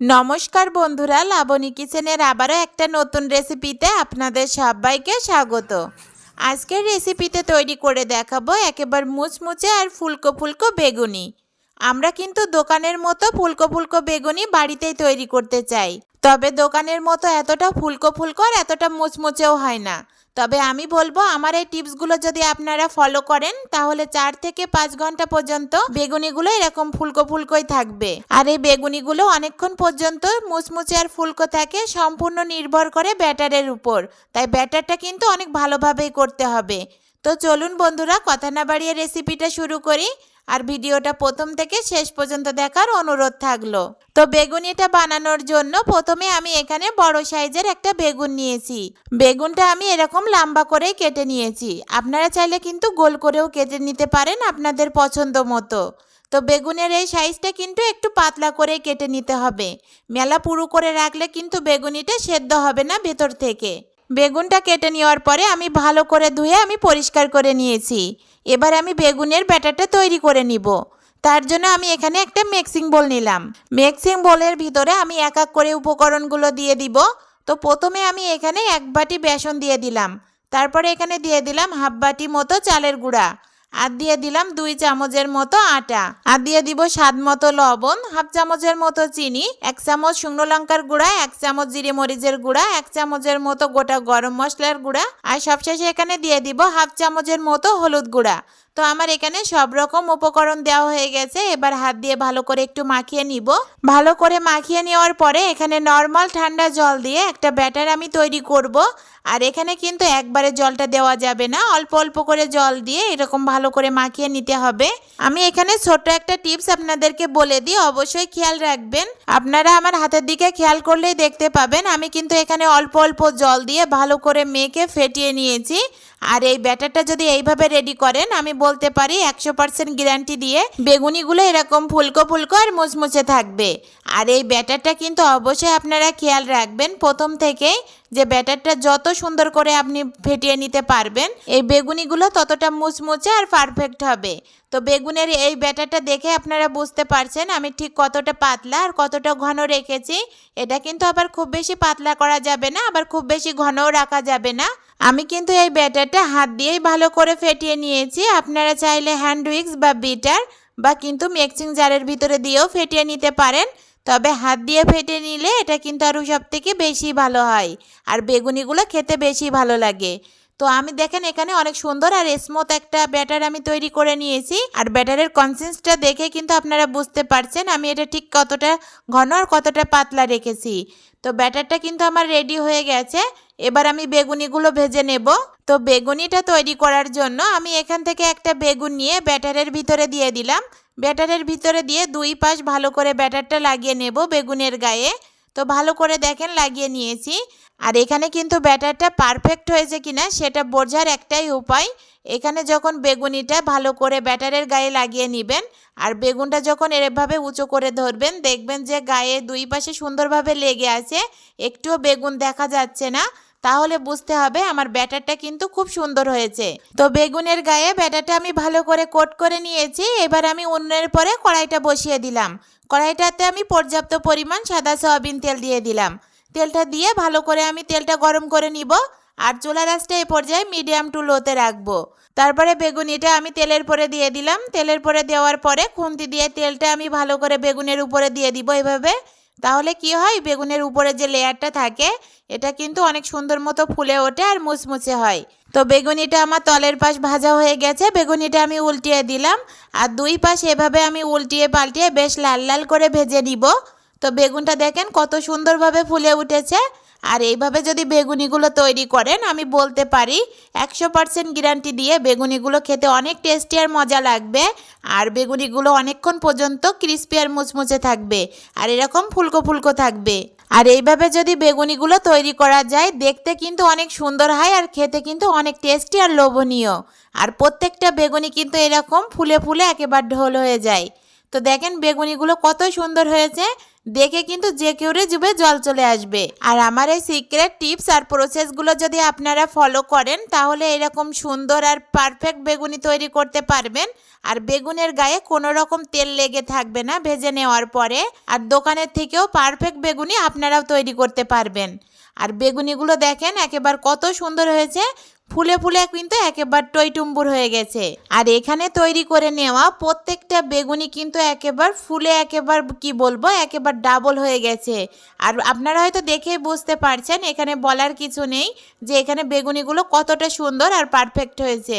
নমস্কার বন্ধুরা, লাবণী কিচেনের আবারও একটা নতুন রেসিপিতে আপনাদের সবাইকে স্বাগত। আজকের রেসিপিতে তৈরি করে দেখাবো একেবারে মুচমুচে আর ফুলকো ফুলকো বেগুনি। আমরা কিন্তু দোকানের মতো ফুলকো ফুলকো বেগুনি বাড়িতেই তৈরি করতে চাই। তবে দোকানের মতো এতটা ফুলকো ফুলকো আর এতটা মুচমুচেও হয় না। তবে আমি বলব, আমার এই টিপসগুলো যদি আপনারা ফলো করেন, তাহলে চার থেকে পাঁচ ঘণ্টা পর্যন্ত বেগুনিগুলো এরকম ফুলকো ফুলকোই থাকবে। আর এই বেগুনিগুলো অনেকক্ষণ পর্যন্ত মুচমুচে আর ফুলকো থাকে, সম্পূর্ণ নির্ভর করে ব্যাটারের উপর। তাই ব্যাটারটা কিন্তু অনেক ভালোভাবেই করতে হবে। তো চলুন বন্ধুরা, কথা না বাড়িয়ে রেসিপিটা শুরু করি। আর ভিডিওটা প্রথম থেকে শেষ পর্যন্ত দেখার অনুরোধ থাকল। তো বেগুনিটা বানানোর জন্য প্রথমে আমি এখানে বড় সাইজের একটা বেগুন নিয়েছি। বেগুনটা আমি এরকম লম্বা করেই কেটে নিয়েছি। আপনারা চাইলে কিন্তু গোল করেও কেটে নিতে পারেন আপনাদের পছন্দ মতো। তো বেগুনের এই সাইজটা কিন্তু একটু পাতলা করে কেটে নিতে হবে। মেলা পুরু করে রাখলে কিন্তু বেগুনিটা সেদ্ধ হবে না ভেতর থেকে। বেগুনটা কেটে নেওয়ার পরে আমি ভালো করে ধুয়ে আমি পরিষ্কার করে নিয়েছি। এবার আমি বেগুনের ব্যাটারটা তৈরি করে নিব। তার জন্য আমি এখানে একটা মিক্সিং বোল নিলাম। মিক্সিং বোলের ভিতরে আমি এক এক করে উপকরণগুলো দিয়ে দিব। তো প্রথমে আমি এখানে এক বাটি বেসন দিয়ে দিলাম। তারপরে এখানে দিয়ে দিলাম হাফ বাটি মতো চালের গুঁড়া। আর দিয়ে দিলাম দুই চামচের মতো আটা। আর দিয়ে দিব স্বাদ মতো লবণ, হাফ চামচের মতো চিনি, এক চামচ শুকনো লঙ্কার গুঁড়া, এক চামচ জিরে মরিচের গুঁড়া, এক চামচের মতো গোটা গরম মশলার গুঁড়া। আর সবশেষে এখানে দিয়ে দিব হাফ চামচের মতো হলুদ গুঁড়া। তো আমার এখানে সব রকম উপকরণ দেওয়া হয়ে গেছে। এবার হাত দিয়ে ভালো করে একটু মাখিয়ে নিব। ভালো করে মাখিয়ে নেওয়ার পরে এখানে নর্মাল ঠান্ডা জল দিয়ে একটা ব্যাটার আমি তৈরি করব। আর এখানে কিন্তু একবারে জলটা দেওয়া যাবে না। অল্প অল্প করে জল দিয়ে এরকম ভালো করে মাখিয়ে নিতে হবে। আমি এখানে ছোট্ট একটা টিপস আপনাদেরকে বলে দিই, অবশ্যই খেয়াল রাখবেন। আপনারা আমার হাতের দিকে খেয়াল করলেই দেখতে পাবেন। আমি কিন্তু এখানে অল্প অল্প জল দিয়ে ভালো করে মেখে ফেটিয়ে নিয়েছি। আর এই ব্যাটারটা যদি এইভাবে রেডি করেন, আমি বলতে পারি একশো পার্সেন্ট গ্যারান্টি দিয়ে বেগুনিগুলো এরকম ফুলকো ফুলকো আর মুচমুচে থাকবে। আর এই ব্যাটারটা কিন্তু অবশ্যই আপনারা খেয়াল রাখবেন, প্রথম থেকেই যে ব্যাটারটা যত সুন্দর করে আপনি ফেটিয়ে নিতে পারবেন, এই বেগুনিগুলো ততটা মুচমুচে আর পারফেক্ট হবে। তো বেগুনের এই ব্যাটারটা দেখে আপনারা বুঝতে পারছেন আমি ঠিক কতটা পাতলা আর কতটা ঘন রেখেছি। এটা কিন্তু আবার খুব বেশি পাতলা করা যাবে না, আবার খুব বেশি ঘনও রাখা যাবে না। আমি কিন্তু এই ব্যাটারটা হাত দিয়েই ভালো করে ফেটিয়ে নিয়েছি। আপনারা চাইলে হ্যান্ড উইক্স বা বিটার বা কিন্তু মিক্সিং জারের ভিতরে দিয়েও ফেটিয়ে নিতে পারেন। তবে হাত দিয়ে ফেটে নিলে এটা কিন্তু আরও সব থেকে বেশি ভালো হয়। আর বেগুনিগুলো খেতে বেশি ভালো লাগে। তো আমি দেখেন এখানে অনেক সুন্দর আর স্মুথ একটা ব্যাটার আমি তৈরি করে নিয়েছি। আর ব্যাটারের কনসিস্টটা দেখে কিন্তু আপনারা বুঝতে পারছেন আমি এটা ঠিক কতটা ঘন আর কতটা পাতলা রেখেছি। তো ব্যাটারটা কিন্তু আমার রেডি হয়ে গেছে। এবার আমি বেগুনিগুলো ভেজে নেব। তো বেগুনিটা তৈরি করার জন্য আমি এখান থেকে একটা বেগুন নিয়ে ব্যাটারের ভিতরে দিয়ে দিলাম। ব্যাটারের ভিতরে দিয়ে দুই পাশ ভালো করে ব্যাটারটা লাগিয়ে নেব বেগুনের গায়ে। তো ভালো করে দেখেন লাগিয়ে নিয়েছি। আর এখানে কিন্তু ব্যাটারটা পারফেক্ট হয়েছে কিনা সেটা বোঝার একটাই উপায়। এখানে যখন বেগুনিটা ভালো করে ব্যাটারের গায়ে লাগিয়ে নেবেন আর বেগুনটা যখন এভাবে উঁচু করে ধরবেন, দেখবেন যে গায়ে দুই পাশে সুন্দরভাবে লেগে আছে। একটুও বেগুন দেখা যাচ্ছে না। তাহলে বুঝতে হবে আমার ব্যাটারটা কিন্তু খুব সুন্দর হয়েছে। তো বেগুনের গায়ে ব্যাটারটা আমি ভালো করে কোট করে নিয়েছি, এবার আমি উনুনের পরে কড়াইটা বসিয়ে দিলাম। কড়াইটাতে আমি পর্যাপ্ত পরিমাণ সাদা সয়াবিন তেল দিয়ে দিলাম। তেলটা দিয়ে ভালো করে আমি তেলটা গরম করে নিব আর চুলা রাসটা এই পর্যায়ে মিডিয়াম টু লোতে রাখব। তারপরে বেগুনিটা আমি তেলের পরে দিয়ে দিলাম। তেলের পরে দেওয়ার পরে খুন্তি দিয়ে তেলটা আমি ভালো করে বেগুনের উপরে দিয়ে দিব এভাবে। তাহলে কি হয়? বেগুনের উপরে যে লেয়ারটা থাকে, এটা কিন্তু অনেক সুন্দর মতো ফুলে ওঠে আর মুচমুচে হয়। তো বেগুনিটা আমার তলের পাশ ভাজা হয়ে গেছে, বেগুনিটা আমি উল্টিয়ে দিলাম। আর দুই পাশ এভাবে আমি উল্টিয়ে পাল্টিয়ে বেশ লাল লাল করে ভেজে নিব। তো বেগুনটা দেখেন কত সুন্দরভাবে ফুলে উঠেছে। আর এইভাবে যদি বেগুনিগুলো তৈরি করেন, আমি বলতে পারি একশো পার্সেন্ট গ্যারান্টি দিয়ে বেগুনিগুলো খেতে অনেক টেস্টি আর মজা লাগবে। আর বেগুনিগুলো অনেকক্ষণ পর্যন্ত ক্রিস্পি আর মুচমুচে থাকবে। আর এরকম ফুলকো ফুলকো থাকবে। আর এইভাবে যদি বেগুনিগুলো তৈরি করা যায়, দেখতে কিন্তু অনেক সুন্দর হয় আর খেতে কিন্তু অনেক টেস্টি আর লোভনীয়। আর প্রত্যেকটা বেগুনি কিন্তু এরকম ফুলে ফুলে একেবারে ঢোল হয়ে যায়। তো দেখেন বেগুনিগুলো কত সুন্দর হয়েছে। দেখে কিন্তু যে কেউরে জুবে জল চলে আসবে। আর আমার এই সিক্রেট টিপস আর প্রসেসগুলো যদি আপনারা ফলো করেন, তাহলে এরকম সুন্দর আর পারফেক্ট বেগুনি তৈরি করতে পারবেন। আর বেগুনের গায়ে কোনো রকম তেল লেগে থাকবে না ভেজে নেওয়ার পরে। আর দোকানের থেকেও পারফেক্ট বেগুনি আপনারাও তৈরি করতে পারবেন। আর বেগুনিগুলো দেখেন একেবারে কত সুন্দর হয়েছে। ফুলে ফুলে কিন্তু একেবারে টইটুম্বুর হয়ে গেছে। আর এখানে তৈরি করে নেওয়া প্রত্যেকটা বেগুনি কিন্তু একেবারে ফুলে একেবার কি বলব, একেবারে ডাবল হয়ে গেছে। আর আপনারা হয়তো দেখেই বুঝতে পারছেন, এখানে বলার কিছু নেই যে এখানে বেগুনিগুলো কতটা সুন্দর আর পারফেক্ট হয়েছে।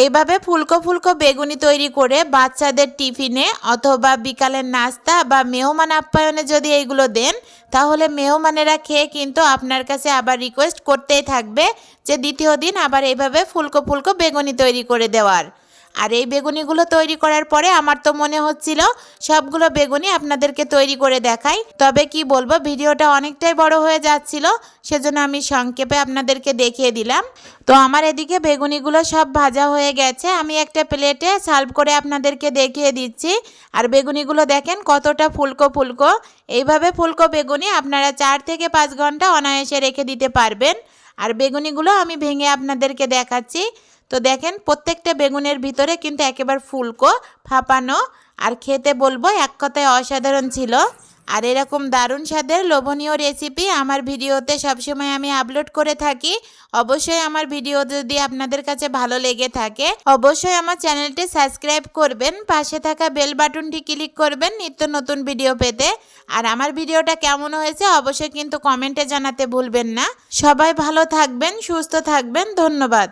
এইভাবে ফুলকো ফুলকো বেগুনি তৈরি করে বাচ্চাদের টিফিনে অথবা বিকালের নাস্তা বা মেহমান আপ্যায়নে যদি এইগুলো দেন তাহলে মেহমানেরা খেয়ে কিন্তু আপনার কাছে আবার রিকোয়েস্ট করতেই থাকবে যে দ্বিতীয় দিন আবার এইভাবে ফুলকো ফুলকো বেগুনি তৈরি করে দেওয়ার। আর এই বেগুনিগুলো তৈরি করার পরে আমার তো মনে হচ্ছিল সবগুলো বেগুনি আপনাদেরকে তৈরি করে দেখাই। তবে কি বলব, ভিডিওটা অনেকটাই বড় হয়ে যাচ্ছিল, সেজন্য আমি সংক্ষেপে আপনাদেরকে দেখিয়ে দিলাম। তো আমার এদিকে বেগুনিগুলো সব ভাজা হয়ে গেছে, আমি একটা প্লেটে সার্ভ করে আপনাদেরকে দেখিয়ে দিচ্ছি। আর বেগুনিগুলো দেখেন কতটা ফুলকো ফুলকো, এইভাবে ফুলকো বেগুনি আপনারা চার থেকে পাঁচ ঘণ্টা অনায়াসে রেখে দিতে পারবেন। আর বেগুনিগুলো আমি ভেঙে আপনাদেরকে দেখাচ্ছি। তো দেখেন, প্রত্যেকটা বেগুনের ভিতরে কিন্তু একেবারে ফুলকো, ফাঁপানো, আর খেতে বলব এক কথায় অসাধারণ ছিল। আর এরকম দারুণ স্বাদের লোভনীয় রেসিপি আমার ভিডিওতে সবসময় আমি আপলোড করে থাকি। অবশ্যই আমার ভিডিও যদি আপনাদের কাছে ভালো লেগে থাকে, অবশ্যই আমার চ্যানেলটি সাবস্ক্রাইব করবেন, পাশে থাকা বেল বাটনটি ক্লিক করবেন নিত্য নতুন ভিডিও পেতে। আর আমার ভিডিওটা কেমন হয়েছে অবশ্যই কিন্তু কমেন্টে জানাতে ভুলবেন না। সবাই ভালো থাকবেন, সুস্থ থাকবেন, ধন্যবাদ।